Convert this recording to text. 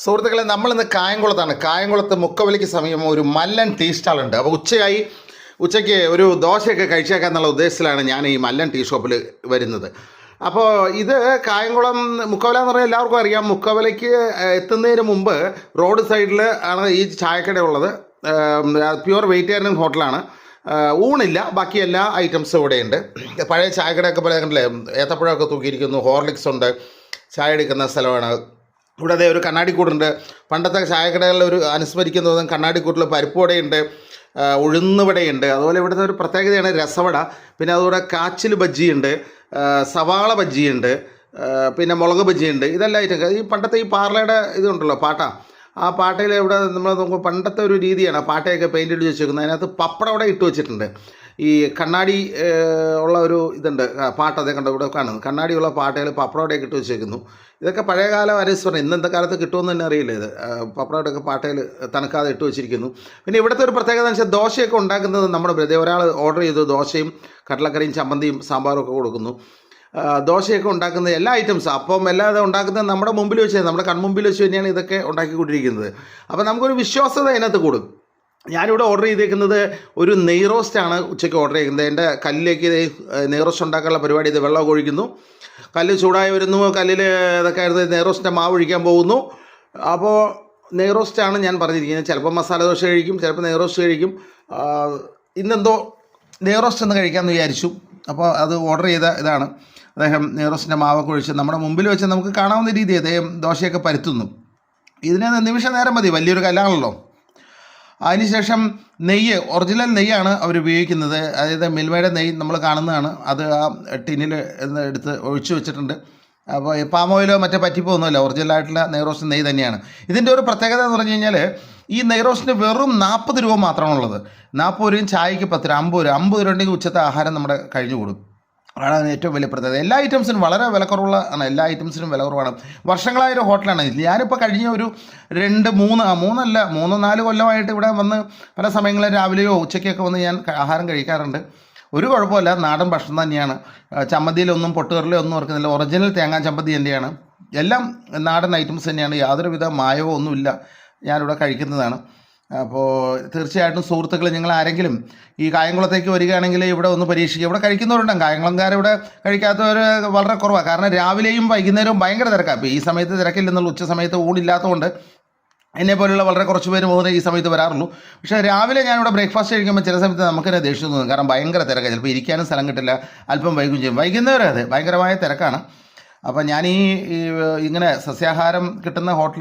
സുഹൃത്തുക്കളെ നമ്മളിന്ന് കായംകുളത്താണ്. കായംകുളത്ത് മുക്കവലിക്ക് സമീപം ഒരു മല്ലൻ ടീ സ്റ്റാൾ ഉണ്ട് അപ്പോൾ ഉച്ചയായി ഉച്ചയ്ക്ക് ഒരു ദോശയൊക്കെ കഴിച്ചേക്കാം എന്നുള്ള ഉദ്ദേശത്തിലാണ് ഞാൻ ഈ മല്ലൻ ടീ ഷോപ്പിൽ വരുന്നത്. അപ്പോൾ ഇത് കായംകുളം മുക്കവല എന്ന് പറഞ്ഞാൽ എല്ലാവർക്കും അറിയാം. മുക്കവലയ്ക്ക് എത്തുന്നതിന് മുമ്പ് റോഡ് സൈഡിൽ ആണ് ഈ ചായക്കട ഉള്ളത്. പ്യുവർ വെജിറ്റേറിയൻ ഹോട്ടലാണ്. ഊണില്ല. ബാക്കി എല്ലാ ഐറ്റംസും ഇവിടെയുണ്ട്. പഴയ ചായക്കടയൊക്കെ പോലെ കണ്ടില്ലേ ഏത്തപ്പഴമൊക്കെ തൂക്കിയിരിക്കുന്നു ഹോർലിക്സ് ഉണ്ട് ചായ എടുക്കുന്ന സ്ഥലമാണ്. ഇവിടെ അതേ ഒരു കണ്ണാടിക്കൂടുണ്ട്. പണ്ടത്തെ ചായക്കടകളിൽ ഒരു അനുസ്മരിക്കുന്നതും കണ്ണാടിക്കൂട്ടിൽ പരിപ്പുവടയുണ്ട് ഉഴുന്നുവടയുണ്ട് അതുപോലെ ഇവിടുത്തെ ഒരു പ്രത്യേകതയാണ് രസവട. പിന്നെ അതുകൂടെ കാച്ചിൽ ബജ്ജിയുണ്ട് സവാള ബജ്ജിയുണ്ട് പിന്നെ മുളക് ബജ്ജിയുണ്ട്. ഇതെല്ലാം ഐറ്റം. ഈ പണ്ടത്തെ ഈ പാർലയുടെ ഇതുണ്ടല്ലോ പാട്ട. ആ പാട്ടയിൽ ഇവിടെ നമ്മൾ നോക്കുമ്പോൾ പണ്ടത്തെ ഒരു രീതിയാണ് പാട്ടയൊക്കെ പെയിന്റ് അടിച്ച് വെച്ചേക്കുന്നത്. അതിനകത്ത് പപ്പടം ഇട്ട് വെച്ചിട്ടുണ്ട്. ഈ കണ്ണാടി ഉള്ള ഒരു ഇതുണ്ട്. പാട്ട് അതേ കണ്ട? ഇവിടെ കാണുന്നു കണ്ണാടിയുള്ള പാട്ടുകൾ പപ്പടമൊക്കെ ഇട്ട് വെച്ചേക്കുന്നു ഇതൊക്കെ പഴയകാല അനുസ്മരണം ഇന്നത്തെ കാലത്ത് കിട്ടുമെന്ന് തന്നെ അറിയില്ല ഇത്. ആ, പപ്പടമൊക്കെ പാട്ടയിൽ തണുക്കാതെ ഇട്ട് വെച്ചിരിക്കുന്നു. പിന്നെ ഇവിടുത്തെ ഒരു പ്രത്യേകത എന്ന് വെച്ചാൽ ദോശയൊക്കെ ഉണ്ടാക്കുന്നത് നമ്മുടെ ബ്രദേ ഒരാൾ ഓർഡർ ചെയ്തു ദോശയും കടലക്കറിയും ചമ്മന്തിയും സാമ്പാറും ഒക്കെ കൊടുക്കുന്നു. ദോശയൊക്കെ ഉണ്ടാക്കുന്ന എല്ലാ ഐറ്റംസും അപ്പം എല്ലാം ഉണ്ടാക്കുന്നത് നമ്മുടെ മുമ്പിൽ വെച്ച് നമ്മുടെ കൺമുമ്പിൽ വെച്ച് തന്നെയാണ് ഇതൊക്കെ ഉണ്ടാക്കിക്കൊണ്ടിരിക്കുന്നത്. അപ്പോൾ നമുക്കൊരു വിശ്വാസത അതിനകത്ത് കൂടും. ഞാനിവിടെ ഓർഡർ ചെയ്തേക്കുന്നത് ഒരു നെയ് റോസ്റ്റാണ് ഉച്ചയ്ക്ക് ഓർഡർ ചെയ്യുന്നത് എന്റെ കല്ലിലേക്ക് നെയ് റോസ്റ്റ് ഉണ്ടാക്കാനുള്ള പരിപാടി ഇത് വെള്ളം ഒഴിക്കുന്നു. കല്ല് ചൂടായി വരുന്നു. കല്ലിൽ ഇതൊക്കെ ആയിരുന്നു നെയ് റോസ്റ്റിന്റെ മാവ് ഒഴിക്കാൻ പോകുന്നു. അപ്പോൾ നെയ് റോസ്റ്റാണ് ഞാൻ പറഞ്ഞിരിക്കുന്നത്. ചിലപ്പോൾ മസാല ദോശ കഴിക്കും ചിലപ്പോൾ നെയ് റോസ്റ്റ് കഴിക്കും ഇന്നെന്തോ നെയ് റോസ്റ്റ് ഒന്ന് കഴിക്കാമെന്ന് വിചാരിച്ചു. അപ്പോൾ അത് ഓർഡർ ചെയ്ത ഇതാണ്. അദ്ദേഹം നെയ് റോസ്റ്റിന്റെ മാവൊക്കെ ഒഴിച്ച് നമ്മുടെ മുമ്പിൽ വെച്ച് നമുക്ക് കാണാവുന്ന രീതി അദ്ദേഹം ദോശയൊക്കെ പരത്തുന്നു. ഇതിന് നിമിഷ നേരം മതി. വലിയൊരു കല്ലാണല്ലോ. അതിനുശേഷം നെയ്യ് ഒറിജിനൽ നെയ്യാണ് അവർ ഉപയോഗിക്കുന്നത്. അതായത് മിൽമയുടെ നെയ്യ് നമ്മൾ കാണുന്നതാണ്. അത് ആ ടിന്നിൽ എടുത്ത് ഒഴിച്ചു വെച്ചിട്ടുണ്ട്. അപ്പോൾ പാം ഓയിലോ മറ്റോ പറ്റിപ്പോകുന്നില്ല ഒറിജിനലായിട്ടുള്ള നെയ്റോസ്റ്റ് നെയ്യ് തന്നെയാണ്. ഇതിന്റെ ഒരു പ്രത്യേകത എന്ന് പറഞ്ഞു കഴിഞ്ഞാൽ ഈ നെയ്റോസ്റ്റിന് വെറും നാൽപ്പത് രൂപ മാത്രമാണുള്ളത്. നാൽപ്പത് രൂപയും ചായക്ക് പത്ത് രൂപ അമ്പത് രൂപ. അമ്പത് രൂപ ഉണ്ടെങ്കിൽ ഉച്ചത്തെ ആഹാരം നമ്മുടെ കഴിഞ്ഞു കൂടും. അതാണ് ഏറ്റവും വലിയ പ്രത്യേകത. എല്ലാ ഐറ്റംസിനും വളരെ വിലക്കുറവുള്ള ആണ് എല്ലാ ഐറ്റംസിനും വില കുറവാണ് വർഷങ്ങളായ ഒരു ഹോട്ടലാണ്. ഞാനിപ്പോൾ കഴിഞ്ഞ ഒരു രണ്ട് മൂന്ന് മൂന്നല്ല മൂന്ന് നാല് കൊല്ലമായിട്ട് ഇവിടെ വന്ന് പല സമയങ്ങളിൽ രാവിലെയോ ഉച്ചയ്ക്കൊക്കെ വന്ന് ഞാൻ ആഹാരം കഴിക്കാറുണ്ട്. ഒരു കുഴപ്പമില്ല നാടൻ ഭക്ഷണം തന്നെയാണ്. ചമ്മന്തിയിലൊന്നും പൊട്ടുകറിലോ ഒന്നും ഓർക്കുന്നില്ല ഒറിജിനൽ തേങ്ങാ ചമ്മന്തി തന്നെയാണ് എല്ലാം നാടൻ ഐറ്റംസ് തന്നെയാണ്. യാതൊരുവിധ മായവോ ഒന്നുമില്ല. ഞാനിവിടെ കഴിക്കുന്നതാണ്. അപ്പോൾ തീർച്ചയായിട്ടും സുഹൃത്തുക്കൾ നിങ്ങൾ ആരെങ്കിലും ഈ കായംകുളത്തേക്ക് വരികയാണെങ്കിൽ ഇവിടെ ഒന്ന് പരീക്ഷിക്കുക ഇവിടെ കഴിക്കുന്നവരുണ്ടാകും കായംകുളംകാർ ഇവിടെ കഴിക്കാത്തവർ വളരെ കുറവാണ് കാരണം രാവിലെയും വൈകുന്നേരവും ഭയങ്കര തിരക്കാണ് അപ്പോൾ ഈ സമയത്ത് തിരക്കില്ലെന്നുള്ള. ഉച്ച സമയത്ത് ഊണില്ലാത്തതുകൊണ്ട് എന്നെ പോലുള്ള വളരെ കുറച്ച് പേര് മാത്രമേ ഈ സമയത്ത് വരാറുള്ളൂ. പക്ഷേ രാവിലെ ഞാനിവിടെ ബ്രേക്ക്ഫാസ്റ്റ് കഴിക്കുമ്പോൾ ചില സമയത്ത് നമുക്ക് തന്നെ ദേഷ്യം തോന്നും. കാരണം ഭയങ്കര തിരക്കാണ് ചിലപ്പോൾ ഇരിക്കാനും സ്ഥലം കിട്ടില്ല. അല്പം വൈകും ചെയ്യും. വൈകുന്നേരം അതെ ഭയങ്കരമായ തിരക്കാണ്. അപ്പോൾ ഞാൻ ഈ ഇങ്ങനെ സസ്യാഹാരം കിട്ടുന്ന ഹോട്ടലുകൾ